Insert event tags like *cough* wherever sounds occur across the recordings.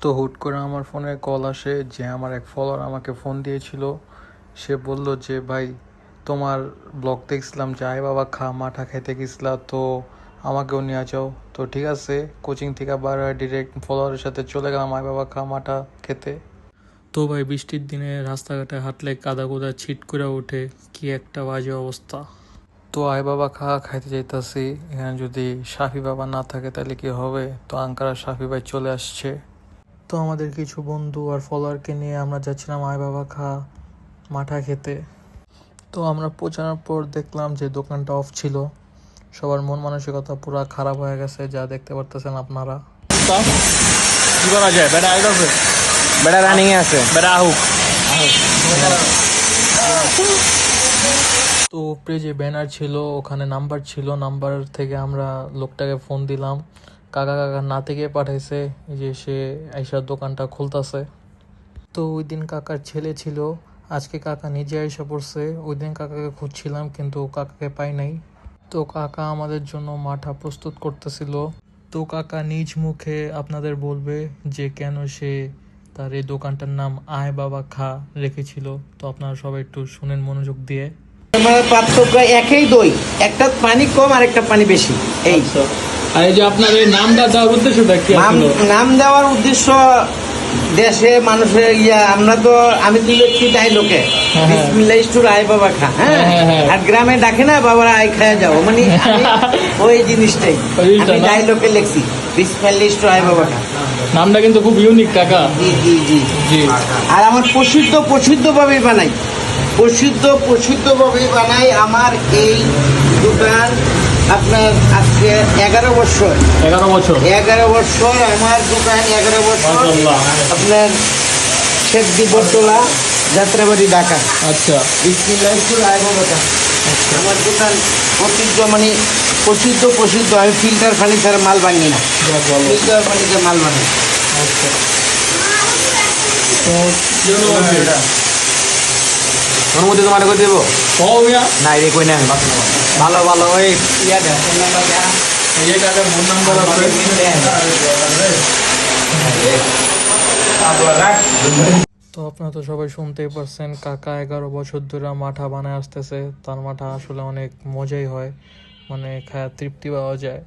তো হুট করে আমার ফোনে কল আসে যে আমার এক ফলোয়ার আমাকে ফোন দিয়েছিল। সে বলল যে, ভাই, তোমার ব্লগ দেখছিলাম যে আয় বাবা খা, মাঠা খেতে গেছিলা, তো আমাকেও নিয়ে যাও। তো ঠিক আছে কোচিং থেকে বার ডিরেক্ট ফলোয়ারের সাথে চলে গেলাম, আয় বাবা খা, মাঠা খেতে। তো ভাই, বৃষ্টির দিনে রাস্তাঘাটে হাঁটলে কাদা কোদা ছিট করে ওঠে, কি একটা বাজে অবস্থা। তো আয় বাবা খা, খাইতে যাইতাছি। এখানে যদি সাফি বাবা না থাকে তাহলে কি হবে? তো আঙ্কারা সাফি ভাই চলে আসছে। তো আমাদের কিছু বন্ধু আর ফলোয়ারকে নিয়ে আমরা যাচ্ছিলাম আয় বাবা খা মাঠা খেতে। তো আমরা পৌঁছানোর পর দেখলাম যে দোকানটা অফ ছিল। সবার মন মানসিকতা পুরো খারাপ হয়ে গেছে যা দেখতে পারতেছেন আপনারা। কি করা যায় বেটা আইতাছে বেটা রানিং এ আছে। বেটা আহুক। তো উপরে যে ব্যানার ছিল ওখানে নাম্বার ছিল নাম্বার থেকে আমরা লোকটাকে ফোন দিলাম। কাকা কাকা না থেকে পাঠাইছে যে সে আইসা দোকানটা খুলতাছে। তো ওই দিন কাকার ছেলে ছিল আজকে কাকা নিজে আইসা পড়ছে ওই দিন কাকাকে খুঁজছিলাম কিন্তু কাকাকে পাই নাই। তো কাকা আমাদের জন্য মাঠা প্রস্তুত করতেছিল। তো কাকা নিজ মুখে আপনাদের বলবে যে কেন সে তার এই দোকানটার নাম আয় বাবা খা রেখেছিল। তো আপনারা সবাই একটু শুনেন মনোযোগ দিয়ে। পার্থক্য একই দই একটা পানি কম আর একটা পানি বেশি। এই। আর এই যে আপনার এই নামটা দেওয়ার উদ্দেশ্যটা কি নাম দেওয়ার উদ্দেশ্য দেশে মানুষের ইয়া আমরা তো আমি তো লিখছি ডাইলোকে হ্যাঁ, হ্যাঁ। বিসমিল্লাহ আয় বাবা খা হ্যাঁ? হ্যাঁ, হ্যাঁ, হ্যাঁ। আর গ্রামে ডাকে না বাবারা আয় খায়া যাও। মানে *laughs* ওই জিনিসটাই। আমি না? ডাইলোকে লিখছি বিসমিল্লাহ আয় বাবা খা। নামটা কিন্তু খুব ইউনিক কাকা। জি জি জি। জি। আর আমার প্রসিদ্ধ প্রসিদ্ধ ভাবে বানাই। প্রসিদ্ধ প্রসিদ্ধ ভাবে বানাই আমার এই দোকান আপনার আজকে এগারো বছর। এগারো বছর। এগারো বছর আমার দোকান এগারো বছর। আপনার শেখ দিবরটোলা যাত্রাবাড়ি ঢাকা। আচ্ছা। আইবাবাটা আমার দোকান প্রসিদ্ধ মানে প্রসিদ্ধ প্রসিদ্ধ। আমি ফিল্টার পানি ছাড়া মাল বাঙি না। ফিল্টার পানিতে মাল বানাই। আচ্ছা। তো কি হলো বলছি? ওর মধ্যে তোমার করে দেবো না রে কই না ভালো ভালো ওই ইয়া দেন ফোন নাম্বার দেন এই যে কাকার ফোন নাম্বার আছে। তো আপনারা তো সবাই শুনতেই পারছেন কাকা এগারো বছর ধরে মাঠা বানায় আসতেছে। তার মাঠা আসলে অনেক মজাই হয় মানে খায়া তৃপ্তি পাওয়া যায়।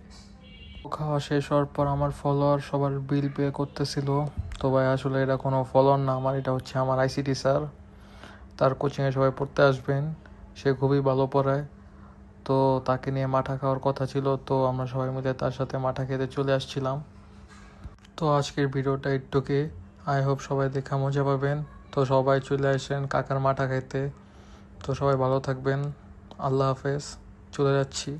খাওয়া শেষ হওয়ার পর আমার ফলোয়ার সবার বিল পে করতেছিল। তো ভাই আসলে এটা কোনো ফলোয়ার না আমার এটা হচ্ছে আমার আইসিটি স্যার তার কোচিংয়ে সবাই পড়তে আসবেন। সে খুবই ভালো পড়ায়। তো তাকে নিয়ে মাঠা খাওয়ার কথা ছিল। তো আমরা সবাই মিলে তার সাথে মাঠা খেতে চলে আসছিলাম। তো আজকের ভিডিওটা একটুকে আই হোপ সবাই দেখা মজা পাবেন। তো সবাই চলে আসেন কাকার মাঠা খাইতে তো সবাই ভালো থাকবেন। আল্লাহ হাফেজ। চলে যাচ্ছি।